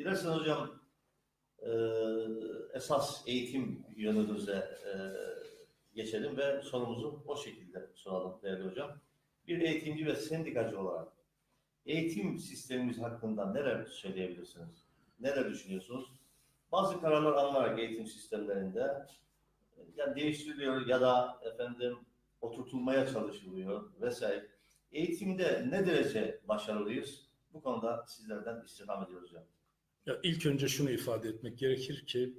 Dilerseniz hocam e, esas eğitim yönümüze e, geçelim ve sorumuzu o şekilde soralım değerli hocam. Bir eğitimci ve sendikacı olarak eğitim sistemimiz hakkında neler söyleyebilirsiniz? Neler düşünüyorsunuz? Bazı kararlar alınarak eğitim sistemlerinde e, ya değiştiriliyor ya da efendim oturtulmaya çalışılıyor vesaire. Eğitimde ne derece başarılıyız? Bu konuda sizlerden istirham ediyoruz hocam. Ya ilk önce şunu ifade etmek gerekir ki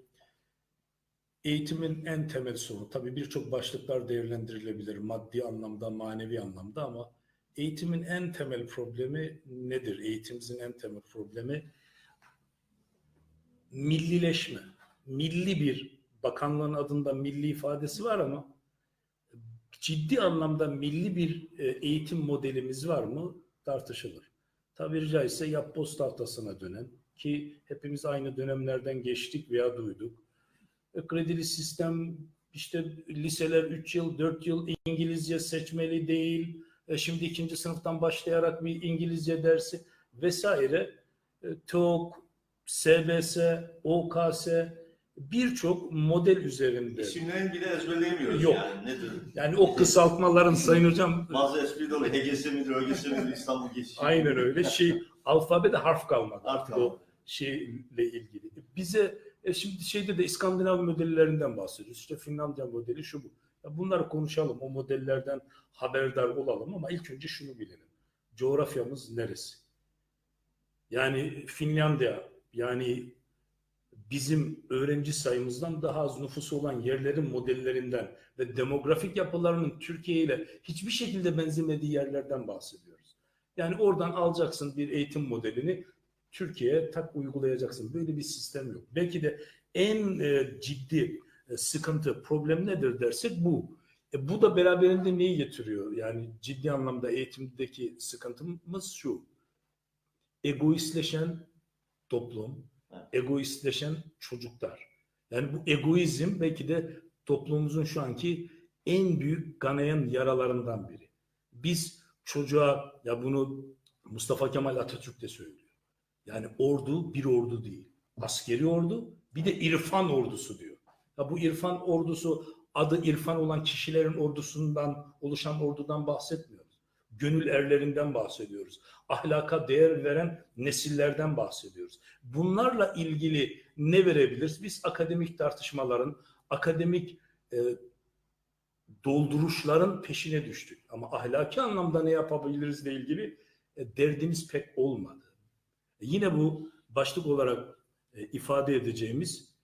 eğitimin en temel sorunu tabii birçok başlıklar değerlendirilebilir maddi anlamda, manevi anlamda ama eğitimin en temel problemi nedir? Eğitimimizin en temel problemi millileşme. Milli bir bakanlığın adında milli ifadesi var ama ciddi anlamda milli bir e, eğitim modelimiz var mı tartışılır. Tabiri caizse yapboz tahtasına dönen ki hepimiz aynı dönemlerden geçtik veya duyduk. E, kredili sistem işte liseler 3 yıl 4 yıl İngilizce seçmeli değil. E, şimdi ikinci sınıftan başlayarak bir İngilizce dersi vesaire. E, TOEIC, SBS, OKS birçok model üzerinde. İsimlerini bile ezberleyemiyoruz Yok. yani nedir? Yani o kısaltmaların sayın hocam Bazı espri de oluyor. HGS midir, ÖGS midir, İstanbul geçişi. aynen öyle şey alfabede harf kalmadı. Artık o şeyle ilgili. Bize e şimdi şeyde de İskandinav modellerinden bahsediyoruz. İşte Finlandiya modeli şu bu. Ya bunları konuşalım. O modellerden haberdar olalım ama ilk önce şunu bilelim. Coğrafyamız neresi? Yani Finlandiya yani bizim öğrenci sayımızdan daha az nüfusu olan yerlerin modellerinden ve demografik yapılarının Türkiye ile hiçbir şekilde benzemediği yerlerden bahsediyoruz. Yani oradan alacaksın bir eğitim modelini Türkiye'ye tak uygulayacaksın. Böyle bir sistem yok. Belki de en e, ciddi e, sıkıntı, problem nedir dersek bu. E, bu da beraberinde neyi getiriyor? Yani ciddi anlamda eğitimdeki sıkıntımız şu. Egoistleşen toplum, egoistleşen çocuklar. Yani bu egoizm belki de toplumumuzun şu anki en büyük kanayan yaralarından biri. Biz çocuğa ya bunu Mustafa Kemal Atatürk de söylüyor. Yani ordu bir ordu değil. Askeri ordu bir de irfan ordusu diyor. Ya bu irfan ordusu adı irfan olan kişilerin ordusundan oluşan ordudan bahsetmiyoruz. Gönül erlerinden bahsediyoruz. Ahlaka değer veren nesillerden bahsediyoruz. Bunlarla ilgili ne verebiliriz? Biz akademik tartışmaların, akademik e, dolduruşların peşine düştük. Ama ahlaki anlamda ne yapabilirizle ilgili e, derdimiz pek olmadı. E, yine bu başlık olarak e, ifade edeceğimiz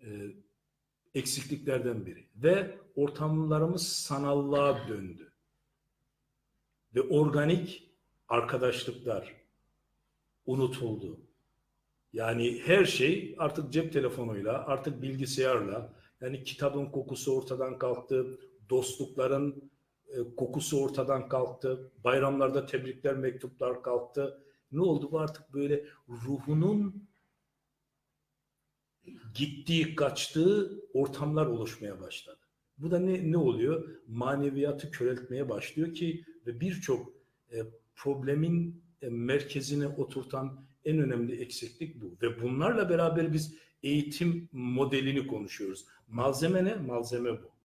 e, eksikliklerden biri. Ve ortamlarımız sanallığa döndü. Ve organik arkadaşlıklar unutuldu. Yani her şey artık cep telefonuyla, artık bilgisayarla, yani kitabın kokusu ortadan kalktı, dostlukların kokusu ortadan kalktı, bayramlarda tebrikler, mektuplar kalktı. Ne oldu bu artık böyle ruhunun gittiği, kaçtığı ortamlar oluşmaya başladı. Bu da ne, ne oluyor? Maneviyatı köreltmeye başlıyor ki ve birçok e, problemin e, merkezine oturtan en önemli eksiklik bu. Ve bunlarla beraber biz eğitim modelini konuşuyoruz. Malzeme ne? Malzeme bu.